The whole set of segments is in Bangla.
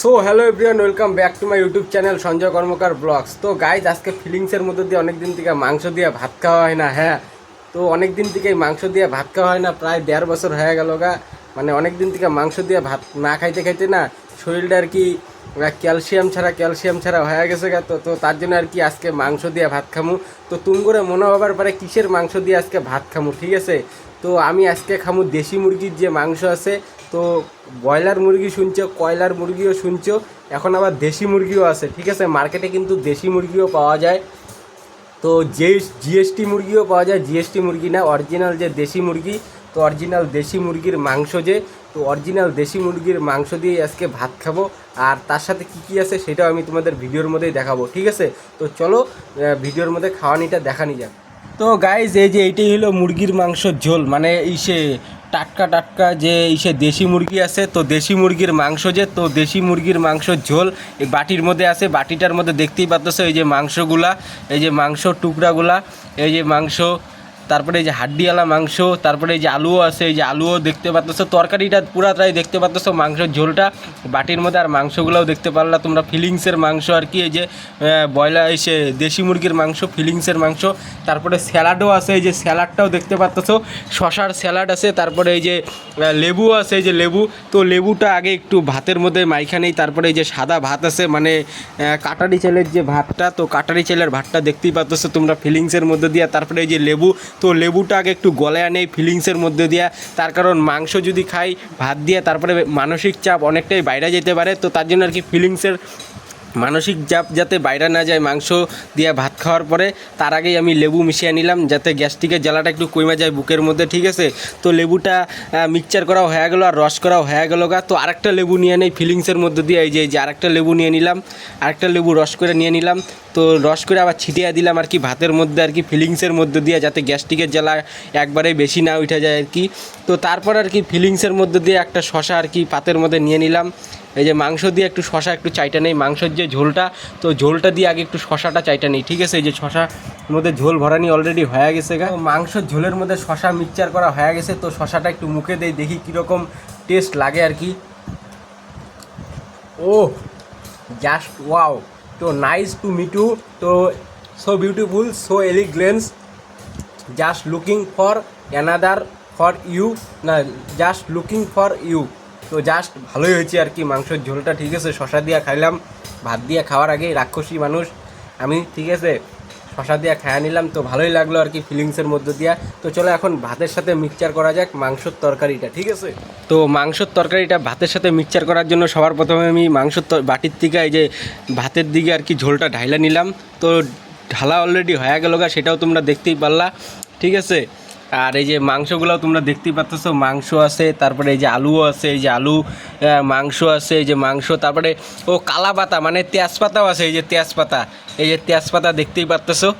So hello everyone welcome back to my YouTube channel Sanjay Karmakar vlogs তো গাইজ আজকে ফিলিংসের মধ্যে দিয়ে অনেক দিন থেকে মাংস দিয়ে ভাত খাওয়া হয় না হ্যাঁ? তো অনেক দিন থেকে মাংস দিয়ে ভাত খাওয়া হয় না, প্রায় দেড় বছর হয়ে গেল গা। মানে অনেক দিন থেকে মাংস দিয়ে ভাত না খাইতে খাইতে না, শরীরটা আর কি ক্যালসিয়াম ছাড়া ক্যালসিয়াম ছাড়া হয়ে গেছে গা। তো তো তার জন্য আর কি আজকে মাংস দিয়ে ভাত খামু। তো তুমি করে মনে হবার পরে কিসের মাংস দিয়ে আজকে ভাত খামু, ঠিক আছে? তো আমি আজকে খামু দেশি মুরগির যে মাংস আছে তো ব্রয়লার মুরগি শুনছো, কয়লার মুরগিও শুনছো, এখন আবার দেশি মুরগিও আছে, ঠিক আছে? মার্কেটে কিন্তু দেশি মুরগিও পাওয়া যায়। তো যে জিএসটি মুরগিও পাওয়া যায় জিএসটি মুরগি না অরিজিনাল যে দেশি মুরগি, তো অরিজিনাল দেশি মুরগির মাংস যে, তো অরিজিনাল দেশি মুরগির মাংস দিয়ে আজকে ভাত খাব, আর তার সাথে কি কি আছে সেটাও আমি তোমাদের ভিডিওর মধ্যেই দেখাবো, ঠিক আছে? তো চলো ভিডিওর মধ্যে খাওয়ানিটা দেখানি যাক। তো গাইজ এই যে এইটাই হলো মুরগির মাংসর ঝোল মানে ইসে টাটকা টাটকা যে ইসে দেশি মুরগি আছে, তো দেশি মুরগির মাংস যে, তো দেশি মুরগির মাংস ঝোল এই বাটির মধ্যে আছে। বাটিটার মধ্যে দেখতেই পাচ্ছ এই যে মাংসগুলা, এই যে মাংস টুকরাগুলা, এই যে মাংস তারপরে এই যে হাড্ডিওয়ালা মাংস, তারপরে এই যে আলুও আছে, এই যে আলুও দেখতে পাচ্ছ তরকারিটা পুরাটাই দেখতে পাচ্ছ মাংসের ঝোলটা বাটির মধ্যে আর মাংসগুলোও দেখতে পারলা তোমরা, ফিলিংসের মাংস আর কি, এই যে ব্রয়লার এসে দেশি মুরগির মাংস, ফিলিংসের মাংস, তারপরে স্যালাডও আছে, এই যে স্যালাডটাও দেখতে পাচ্ছ শশার স্যালাড আছে, তারপরে এই যে লেবু আছে, এই যে লেবু, তো লেবুটা আগে একটু ভাতের মধ্যে মাইখানেই তারপরে এই যে সাদা ভাত আছে মানে কাটারি চালের যে ভাতটা, তো কাটারি চালের ভাতটা দেখতেই পাচ্ছ তোমরা, ফিলিংসের মধ্যে দিয়ে, তারপরে এই যে লেবু তো লেবুটা আগে একটু গলায় আনে ফিলিংসের মধ্যে দিয়া। তার কারণ মাংস যদি খাই, ভাত দিয়ে, তারপরে মানসিক চাপ অনেকটাই বাইরে যেতে পারে। তো তার জন্য আর কি ফিলিংসের মানসিক চাপ যাতে বাইরে না যায় মাংস দিয়ে ভাত খাওয়ার পরে, তার আগেই আমি লেবু মিশিয়ে নিলাম, যাতে গ্যাস্ট্রিকের জ্বালাটা একটু কমে যায় বুকের মধ্যে, ঠিক আছে? তো লেবুটা মিক্সচার করাও হয়ে গেলো আর রস করাও হয়ে গেলো গা। তো আরেকটা লেবু নিয়ে নেই ফিলিংসের মধ্যে দিয়ে এই যে আরেকটা লেবু নিয়ে নিলাম, আরেকটা লেবু রস করে নিয়ে নিলাম। তো রস করে আবার ছিটিয়ে দিলাম আর কি ভাতের মধ্যে আর কি ফিলিংসের মধ্যে দিয়ে যাতে গ্যাস্ট্রিকের জ্বালা একবারে বেশি না উঠে যায় আর কি। তো তারপর আর কি ফিলিংসের মধ্যে দিয়ে একটা শশা আর কি পাতের মধ্যে নিয়ে নিলাম। এই যে মাংস দিয়ে একটু শশা একটু চাইটা নেই, মাংসের যে ঝোলটা, তো ঝোলটা দিয়ে আগে একটু শশাটা চাইটা নেই, ঠিক আছে? এই যে শশার মধ্যে ঝোল ভরানি অলরেডি হয়ে গেছে গা। মাংসের ঝোলের মধ্যে শশা মিক্সচার করা হয়ে গেছে, তো শশাটা একটু মুখে দেই, দেখি কীরকম টেস্ট লাগে আর কি। ও জাস্ট ওয়াও তো নাইস টু মিট ইউ তো so beautiful so elegance just looking for another for you না জাস্ট লুকিং ফর ইউ তো জাস্ট ভালোই হয়েছে আর কি, মাংসের ঝোলটা ঠিক আছে শশা দিয়ে খাইলাম, ভাত দিয়ে খাওয়ার আগে রাক্ষসী মানুষ। আমি, ঠিক আছে শশা দিয়ে খায়া নিলাম, তো ভালোই লাগল আর কি ফিলিংসের মধ্য দিয়া। তো চলো এখন ভাতের সাথে মিক্সচার করা যাক, মাংসর তরকারিটা, ঠিক আছে? তো মাংসর তরকারিটা ভাতের সাথে মিক্সচার করার জন্য সবার প্রথমে আমি মাংসর বাটির দিকে, এই যে ভাতের দিকে আর কি ঝোলটা ঢাইলা নিলাম। তো ঢালা অলরেডি হয়ে গেল গা, সেটাও তোমরা দেখতেই পারলা, ঠিক আছে? আর এই যে মাংসগুলোও তোমরা দেখতেই পাচ্ছ মাংস আছে তারপরে এই যে আলুও আছে এই যে আলু মাংস আছে এই যে মাংস তারপরে ও কালা পাতা মানে তেজপাতাও আছে এই যে তেজপাতা এই যে তেজপাতা দেখতেই পারতেছো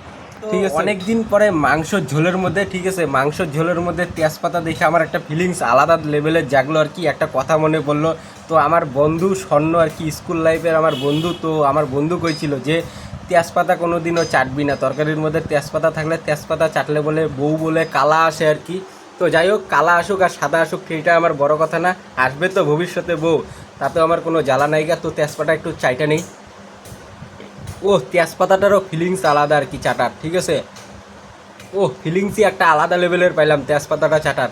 ঠিক আছে? অনেক দিন পরে মাংস ঝোলের মধ্যে ঠিক আছে মাংস ঝোলের মধ্যে তেজপাতা দেখে আমার একটা ফিলিংস আলাদা লেভেলের জাগলো আর কি একটা কথা মনে পড়ল। তো আমার বন্ধু স্বর্ণ আর কি স্কুল লাইফের আমার বন্ধু তো আমার বন্ধু কইছিল যে তেজপাতা কোনো দিনও চাটবি না। তরকারির মধ্যে তেজপাতা থাকলে তেজপাতা চাটলে বলে বউ বলে কালা আসে আর কি। তো যাই হোক, কালা আসুক আর সাদা আসুক, সেইটা আমার বড় কথা না। আসবে তো ভবিষ্যতে বউ, তাতে আমার কোনো জ্বালা নাই গা। তো তেজপাতা একটু চাইটা নেই। ও তেজপাতাটারও ফিলিংস আলাদা আর কি চাটার, ঠিক আছে? ও ফিলিংসই একটা আলাদা লেভেলের পাইলাম তেজপাতাটা, চাটার।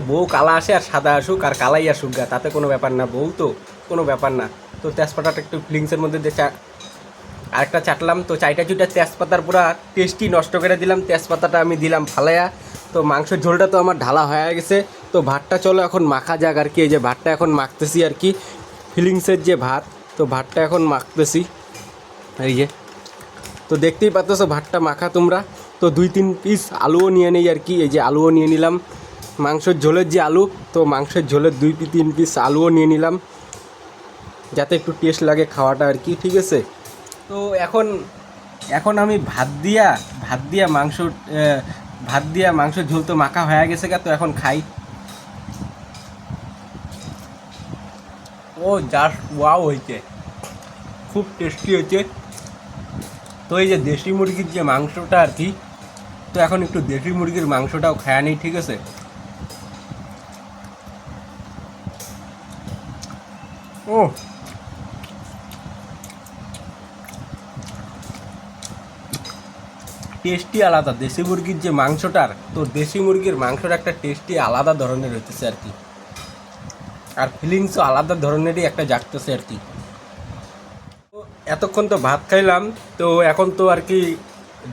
বউ কালা আসে আর সাদা আসুক আর কালাই আসুক গা, তাতে কোনো ব্যাপার না। বউ তো কোনো ব্যাপার না। তো তেজপাতাটা একটু ফিলিংসের মধ্যে দিয়ে চা- আরেকটা চাটলাম। তো চাইটা চুটা তেজপাতার পুরা টেস্টি নষ্ট করে দিলাম। তেজপাতাটা আমি দিলাম ফালাইয়া। তো মাংসের ঝোলটা তো আমার ঢালা হয়ে গেছে। তো ভাতটা চলো এখন মাখা যাক আর কি। এই যে ভাতটা এখন মাখতেছি আর কি। ফিলিংসের যে ভাত, তো ভাতটা এখন মাখতেছি। এই যে। তো দেখতেই পাচ্ছ ভাতটা মাখা তোমরা। তো দুই তিন পিস আলুও নিয়ে নেই আর কি। এই যে আলুও নিয়ে নিলাম। মাংসের ঝোলের যে আলু, তো মাংসের ঝোলের দুই তিন পিস আলুও নিয়ে নিলাম। যাতে একটু টেস্ট লাগে খাওয়াটা আর কি, ঠিক আছে? তো এখন এখন আমি ভাত দিয়া ভাত দিয়া মাংস ভাত দিয়া মাংস ঝোল তো মাখা হয়ে গেছে গা, তো এখন খাই। ও জাস্ট ওয়াও হয়েছে। খুব টেস্টি হয়েছে। তো এই যে দেশি মুরগির যে মাংসটা আর কি, তো এখন একটু দেশি মুরগির মাংসটাও খায়া নেই, ঠিক আছে? ও ও টেস্টি আলাদা। দেশি মুরগির যে মাংসটার, তো দেশি মুরগির মাংসর একটা টেস্টি আলাদা ধরনের হইতেছে আর কি। আর ফিলিংসও আলাদা ধরনেরই একটা জাগতেছে আর কি। তো এতক্ষণ তো ভাত খাইলাম, তো এখন তো আর কি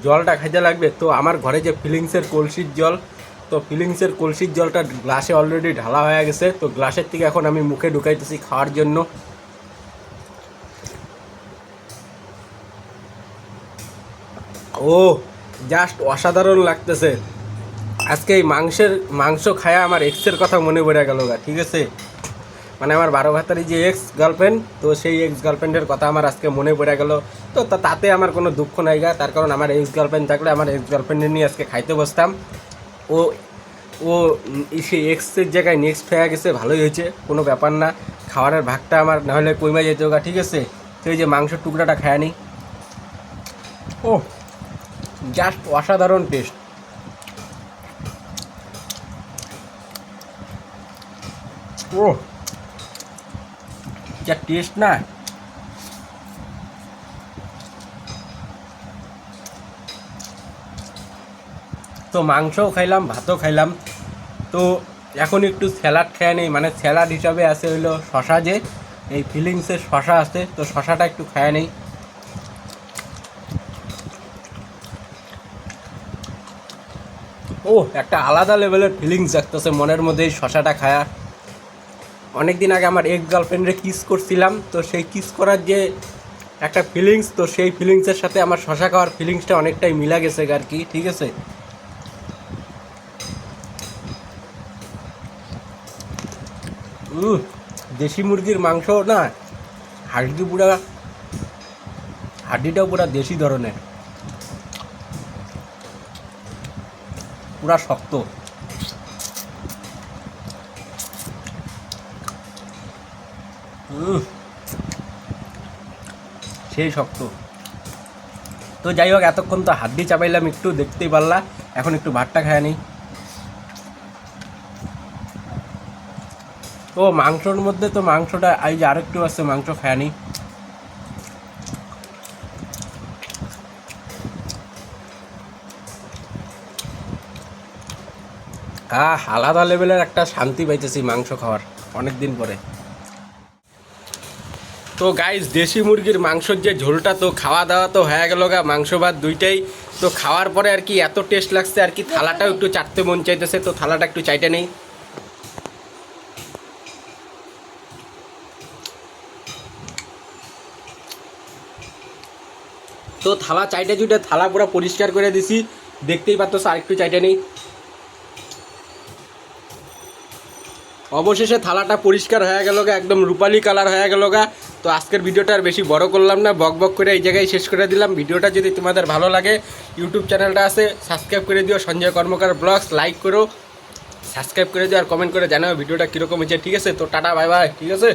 জলটা খাইতে লাগবে। তো আমার ঘরে যে ফিলিংসের কলসির জল, তো ফিলিংসের কলসির জলটা গ্লাসে অলরেডি ঢালা হয়ে গেছে। তো গ্লাসের থেকে এখন আমি মুখে ঢুকাইতেছি খাওয়ার জন্য। ও জাস্ট অসাধারণ লাগতেছে। আজকে এই মাংসের, মাংস খায়া আমার এক্সের কথা মনে পড়ে গেল গা, ঠিক আছে? মানে আমার বারো ভাতারি যে এক্স গার্লফ্রেন্ড, তো সেই এক্স গার্লফ্রেন্ডের কথা আমার আজকে মনে পড়ে গেল। তো তাতে আমার কোনো দুঃখ নাই গা, তার কারণ আমার এক্স গার্লফ্রেন্ড থাকলে আমার এক্স গার্লফ্রেন্ডের নিয়ে আজকে খাইতে বসতাম। ও ও সেই এক্সের জায়গায় নেক্সট হয়ে গেছে, ভালোই হয়েছে, কোনো ব্যাপার না। খাবারের ভাগটা আমার নাহলে কইমা যেত গা, ঠিক আছে? এই যে মাংসের টুকরাটা খায়নি ও জাস্ট অসাধারণ টেস্ট। ও যা টেস্ট না। তো মাংসও খাইলাম, ভাতও খাইলাম। তো এখন একটু স্যালাড খেয়ে নেই মানে স্যালাড হিসাবে আছে হইল শশা যে, এই ফিলিংসের শশা আছে, তো শশাটা একটু খেয়ে নেই। ও একটা আলাদা লেভেলের ফিলিংস জাগতেছে মনের মধ্যে এই শশাটা খায়া। অনেক দিন আগে আমার এক গার্লফ্রেন্ডে কিস করছিলাম, তো সেই কিস করার যে একটা ফিলিংস তো সেই ফিলিংসের সাথে আমার শশা খাওয়ার ফিলিংসটা অনেকটাই মিলা গেছে আর কি, ঠিক আছে? দেশি মুরগির মাংস না, হাড্ডি পুরা হাড্ডিটাও পুরা দেশি ধরনের। পুরা শক্ত। সেই শক্ত। তো যাই হোক, এতক্ষণ তো হাড্ডি চাপাইলাম, একটু দেখতেই পারলা। এখন একটু ভাতটা খায় নিই। তো মাংসর মধ্যে তো মাংসটা, এই যে আরেকটু আছে, মাংস খায় নি আহ, আলাদা লেভেলের একটা শান্তি পাইতেছি মাংস খাওয়ার অনেক দিন পরে। তো গাইস দেশি মুরগির মাংসর যে ঝোলটা তো খাওয়া দাওয়া তো হয়ে গেল গা, মাংস ভাত দুইটাই। তো খাওয়ার পরে আর কি এত টেস্ট লাগছে, আর কি থালাটাও একটু চাটতে মন চাইতেছে, তো থালাটা একটু চাইটে নেই। তো থালা চাইটে চুটে থালা পুরো পরিষ্কার করে দিছি, দেখতেই পাচ্ছ, আর একটু চাইটে নেই। অবশেষে থালাটা পরিষ্কার হয়ে গেল একদম রূপালি কালার হয়ে গেল তো আজকের ভিডিওটা আর বেশি বড় করলাম না, বক বক করে এই জায়গায় শেষ করে দিলাম। ভিডিওটা যদি তোমাদের ভালো লাগে ইউটিউব চ্যানেলটা আছে সাবস্ক্রাইব করে দিও, সঞ্জয় কর্মকার ব্লগস লাইক করো সাবস্ক্রাইব করে দিও আর কমেন্ট করে জানাও ভিডিওটা কীরকম হয়েছে। ঠিক আছে, তো টাটা বাই বাই ঠিক আছে?